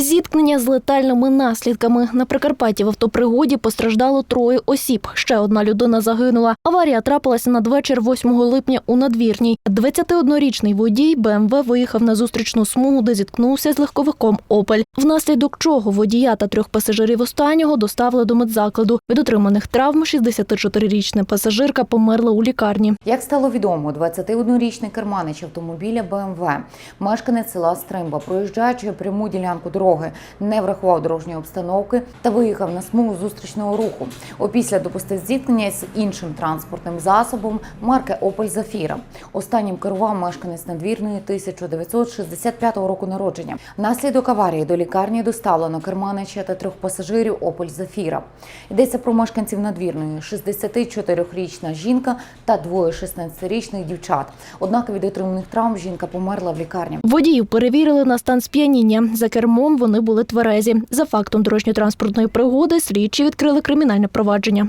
Зіткнення з летальними наслідками на Прикарпатті в автопригоді постраждало троє осіб. Ще одна людина загинула. Аварія трапилася надвечір 8 липня у надвірній. 21-річний водій БМВ виїхав на зустрічну смугу, де зіткнувся з легковиком Опель. Внаслідок чого водія та трьох пасажирів останнього доставили до медзакладу. Від отриманих травм 64-річна пасажирка померла у лікарні. Як стало відомо, 21-річний керманич автомобіля БМВ, мешканець села Стримба, проїжджаючи пряму ділянку дороги, не врахував дорожньої обстановки та виїхав на смугу зустрічного руху. Опісля допустив зіткнення з іншим транспортним засобом марки Опель Зафіра. Останнім керував мешканець надвірної 1965 року народження. Внаслідок аварії до лікарні доставлено керманича та трьох пасажирів Опель Зафіра. Йдеться про мешканців надвірної 64-річна жінка та двоє 16-річних дівчат. Однак від отриманих травм жінка померла в лікарні. Водіїв перевірили на стан сп'яніння. За кермом вони були тверезі. За фактом дорожньо-транспортної пригоди слідчі відкрили кримінальне провадження.